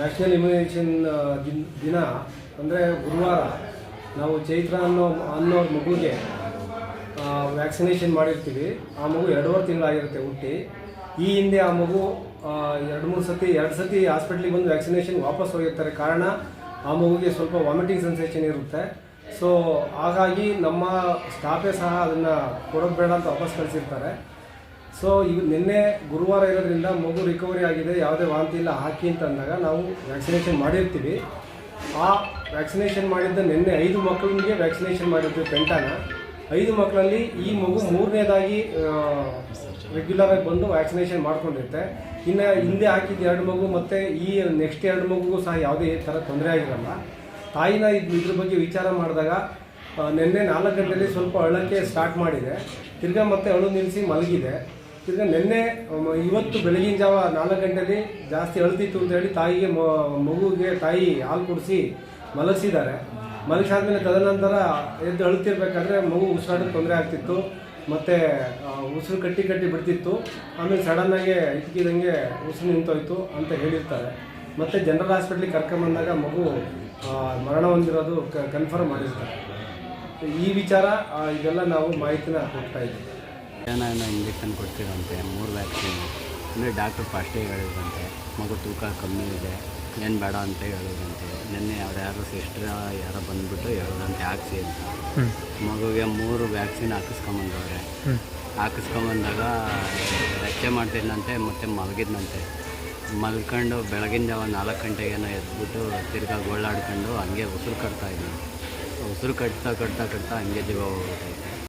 National immunisation ದಿನ ದಿನ ಅಂದರೆ ಗುರುವಾರ ನಾವು ಚೈತ್ರ ಅನ್ನೋ ಅನ್ನೋ ಮಗುಗೆ ವ್ಯಾಕ್ಸಿನೇಷನ್ ಮಾಡಿರ್ತೀವಿ. ಆ ಮಗು ಎರಡೂವರೆ ತಿಂಗಳಾಗಿರುತ್ತೆ ಹುಟ್ಟಿ. ಈ ಹಿಂದೆ ಆ ಮಗು ಎರಡು ಮೂರು ಸತಿ, ಎರಡು ಸತಿ ಹಾಸ್ಪಿಟ್ಲಿಗೆ ಬಂದು ವ್ಯಾಕ್ಸಿನೇಷನ್ ವಾಪಸ್ ಹೋಗಿರ್ತಾರೆ. ಕಾರಣ ಆ ಮಗುಗೆ ಸ್ವಲ್ಪ ವಾಮಿಟಿಂಗ್ ಸೆನ್ಸೇಷನ್ ಇರುತ್ತೆ. ಸೊ ಹಾಗಾಗಿ ನಮ್ಮ ಸ್ಟಾಫೇ ಸಹ ಅದನ್ನು ಕೊಡೋದು ಬೇಡ ಅಂತ ವಾಪಸ್ ಕಳಿಸಿರ್ತಾರೆ. ಸೊ ಈಗ ನಿನ್ನೆ ಗುರುವಾರ ಇರೋದ್ರಿಂದ ಮಗು ರಿಕವರಿ ಆಗಿದೆ, ಯಾವುದೇ ವಾಂತಿ ಇಲ್ಲ, ಹಾಕಿ ಅಂತ ಅಂದಾಗ ನಾವು ವ್ಯಾಕ್ಸಿನೇಷನ್ ಮಾಡಿರ್ತೀವಿ. ಆ ವ್ಯಾಕ್ಸಿನೇಷನ್ ಮಾಡಿದ್ದ ನಿನ್ನೆ ಐದು ಮಕ್ಕಳಿಗೆ ವ್ಯಾಕ್ಸಿನೇಷನ್ ಮಾಡಿರ್ತೀವಿ ಪೆಂಟಾನ ಐದು ಮಕ್ಕಳಲ್ಲಿ ಈ ಮಗು ಮೂರನೇದಾಗಿ ರೆಗ್ಯುಲರ್ ಆಗಿ ಬಂದು ವ್ಯಾಕ್ಸಿನೇಷನ್ ಮಾಡ್ಕೊಂಡಿರುತ್ತೆ. ಇನ್ನು ಹಿಂದೆ ಹಾಕಿದ ಎರಡು ಮಗು ಮತ್ತು ಈ ನೆಕ್ಸ್ಟ್ ಎರಡು ಮಗುಗೂ ಸಹ ಯಾವುದೇ ಥರ ತೊಂದರೆ ಆಗಿರಲ್ಲ. ತಾಯಿನ ಇದು ಇದ್ರ ಬಗ್ಗೆ ವಿಚಾರ ಮಾಡಿದಾಗ ನಿನ್ನೆ ನಾಲ್ಕು ಗಂಟೆಯಲ್ಲಿ ಸ್ವಲ್ಪ ಅಳಕ್ಕೆ ಸ್ಟಾರ್ಟ್ ಮಾಡಿದೆ. ತಿರ್ಗಾ ಮತ್ತೆ ಅಳು ನಿಲ್ಲಿಸಿ ಮಲಗಿದೆ. ತಿರ್ಗಾ ನಿನ್ನೆ ಇವತ್ತು ಬೆಳಗಿನ ಜಾವ ನಾಲ್ಕು ಗಂಟೆಯಲ್ಲಿ ಜಾಸ್ತಿ ಅಳ್ತಿತ್ತು ಅಂತ ಹೇಳಿ ತಾಯಿಗೆ ಮಗುಗೆ ತಾಯಿ ಹಾಲು ಕುಡಿಸಿ ಮಲಗಿಸಿದ್ದಾರೆ. ಮಲಗಿಸಾದ್ಮೇಲೆ ತದನಂತರ ಎದ್ದು ಅಳ್ತಿರ್ಬೇಕಾದ್ರೆ ಮಗು ಉಸಿರಾಡೋಕ್ಕೆ ತೊಂದರೆ ಆಗ್ತಿತ್ತು. ಮತ್ತು ಉಸಿರು ಕಟ್ಟಿ ಕಟ್ಟಿ ಬಿಡ್ತಿತ್ತು. ಆಮೇಲೆ ಸಡನ್ನಾಗೆ ಇಟ್ಕಿದಂಗೆ ಉಸಿರು ನಿಂತೋಯ್ತು ಅಂತ ಹೇಳಿರ್ತಾರೆ. ಮತ್ತು ಜನರಲ್ ಹಾಸ್ಪಿಟ್ಲಿಗೆ ಕರ್ಕೊಂಬಂದಾಗ ಮಗು ಮರಣ ಹೊಂದಿರೋದು ಕನ್ಫರ್ಮ್ ಮಾಡಿರ್ತಾರೆ. ಈ ವಿಚಾರ ಇದೆಲ್ಲ ನಾವು ಮಾಹಿತಿನ ಕೊಡ್ತಾ ಇದ್ದೀವಿ. ಏನೋ ಏನೋ ಇಂಜೆಕ್ಷನ್ ಕೊಡ್ತೀರಂತೆ ಮೂರು ವ್ಯಾಕ್ಸಿನ್ ಅಂದರೆ ಡಾಕ್ಟ್ರು ಫಸ್ಟೇ ಹೇಳಿದ್ರಂತೆ ಮಗು ತೂಕ ಕಮ್ಮಿ ಇದೆ ಏನು ಬೇಡ ಅಂತ ಹೇಳಿದ್ರಂತೆ ನಿನ್ನೆ ಅವ್ರು ಯಾರು ಸಿಸ್ಟ್ರ ಯಾರೋ ಬಂದ್ಬಿಟ್ಟು ಹೇಳಿದ್ರಂತೆ ಹಾಕ್ಸಿ ಅಂತ. ಮಗುಗೆ ಮೂರು ವ್ಯಾಕ್ಸಿನ್ ಹಾಕಿಸ್ಕೊಂಬಂದವ್ರೆ. ಹಾಕಿಸ್ಕೊಂಬಂದಾಗ ರೆಕ್ಕೆ ಮಾಡ್ತಿದ್ನಂತೆ ಮತ್ತು ಮಲಗಿದ್ನಂತೆ. ಮಲ್ಕೊಂಡು ಬೆಳಗಿಂದ ಜಾವ ನಾಲ್ಕು ಗಂಟೆಗೇನೋ ಎದ್ಬಿಟ್ಟು ತಿರ್ಗಾ ಗೋಳಾಡ್ಕೊಂಡು ಹಂಗೆ ಉಸಿರು ಕಟ್ತಾ ಇದ್ನು ಉಸಿರು ಕಟ್ತಾ ಕಟ್ತಾ ಕಟ್ತಾ ಹಂಗೆ ಜೀವ ಹೋಗ್ಬಿಟ್ಟೈತೆ.